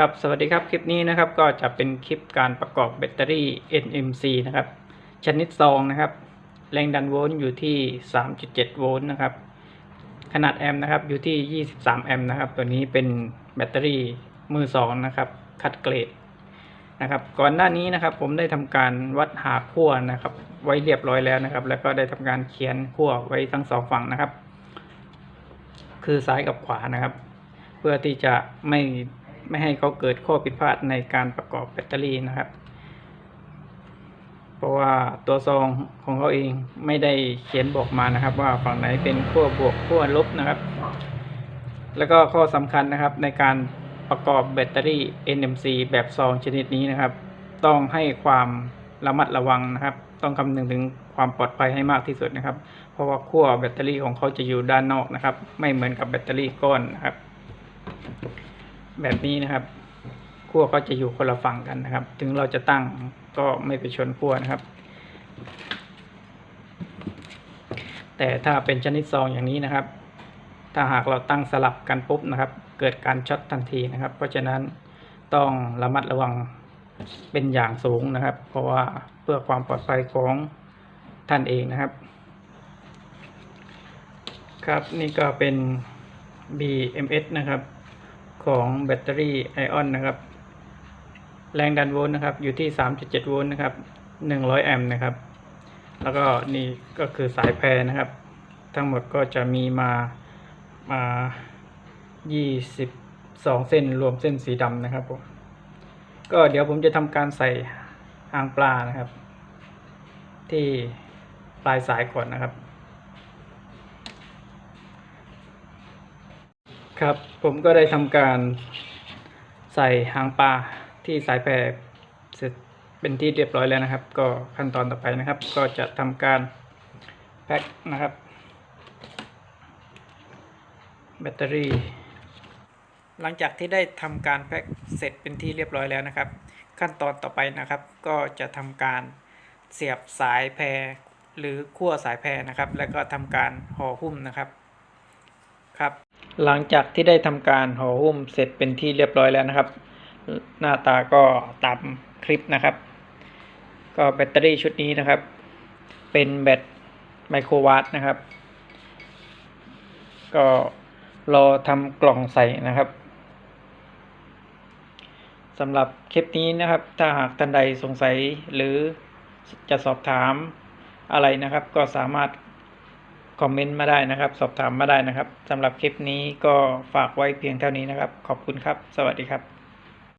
ครับสวัสดีครับ คลิปนี้นะครับก็จะเป็นคลิปการประกอบแบตเตอรี่ NMC นะครับ ชนิดซองนะครับ แรงดันโวลต์อยู่ที่ 3.7 โวลต์นะครับ ขนาดแอมป์นะครับอยู่ที่ 23 แอมป์นะครับ ตัวนี้เป็นแบตเตอรี่มือสองนะครับคัดเกรดนะครับ ก่อนหน้านี้นะครับ ผมได้ทำการวัดหาขั้วนะครับ ไว้เรียบร้อยแล้วนะครับ แล้วก็ได้ทำการเขียนขั้วไว้ทั้งสองฝั่งนะครับ คือซ้ายกับขวานะครับ เพื่อที่จะไม่ ไม่ให้เขาเกิดข้อผิดพลาดในการประกอบแบตเตอรี่นะครับ เพราะว่าตัวซองของเขาเองไม่ได้เขียนบอกมานะครับ ว่าฝั่งไหนเป็นขั้วบวกขั้วลบนะครับ แล้วก็ข้อสำคัญนะครับในการประกอบแบตเตอรี่ NMC แบบซองชนิดนี้นะครับ ต้องให้ความระมัดระวังนะครับ ต้องคำนึงถึงความปลอดภัยให้มากที่สุดนะครับ เพราะว่าขั้วแบตเตอรี่ของเขาจะอยู่ด้านนอกนะครับ ไม่เหมือนกับแบตเตอรี่ก้อนนะครับ แบบนี้นะครับขั้วก็จะอยู่คนละฝั่งกันนะครับ ถึงเราจะตั้งก็ไม่ไปชนขั้วนะครับ แต่ถ้าเป็นชนิดซองอย่างนี้นะครับ ถ้าหากเราตั้งสลับกันปุ๊บนะครับ เกิดการช็อตทันทีนะครับ เพราะฉะนั้นต้องระมัดระวังเป็นอย่างสูงนะครับ เพราะว่าเพื่อความปลอดภัยของท่านเองนะครับ ครับนี่ก็เป็น BMS นะครับ ของแบตเตอรี่ไอออนนะครับ แรงดันโวลต์นะครับ อยู่ที่ 3.7 โวลต์นะครับ 100 แอมป์นะครับ แล้วก็นี่ก็คือสายแพรนะครับ ทั้งหมดก็จะมีมามา 22 เส้นรวมเส้นสีดำนะครับผมก็เดี๋ยวผมจะทำการใส่หางปลานะครับ ที่ปลายสายก่อนนะครับ ครับผมก็ได้ทำการใส่หางปลาที่สายแพรเสร็จเป็นที่เรียบร้อยแล้วนะครับ ก็ขั้นตอนต่อไปนะครับ ก็จะทำการแพ็คนะครับ แบตเตอรี่ หลังจากที่ได้ทำการแพ็คเสร็จเป็นที่เรียบร้อยแล้วนะครับ ขั้นตอนต่อไปนะครับ ก็จะทำการเสียบสายแพรหรือขั้วสายแพรนะครับ แล้วก็ทำการห่อหุ้มนะครับครับ หลังจากที่ได้ทำการห่อหุ้มเสร็จเป็นที่เรียบร้อยแล้วนะครับ หน้าตาก็ตามคลิปนะครับ ก็แบตเตอรี่ชุดนี้นะครับ เป็นแบตไมโครวัตต์นะครับ ก็รอทำกล่องใส่นะครับสำหรับคลิปนี้นะครับ ถ้าหากท่านใดสงสัยหรือจะสอบถามอะไรนะครับ ก็สามารถ คอมเมนต์มาได้นะครับ สอบถามมาได้นะครับสำหรับคลิปนี้ก็ฝากไว้เพียงเท่านี้นะครับ ขอบคุณครับ สวัสดีครับ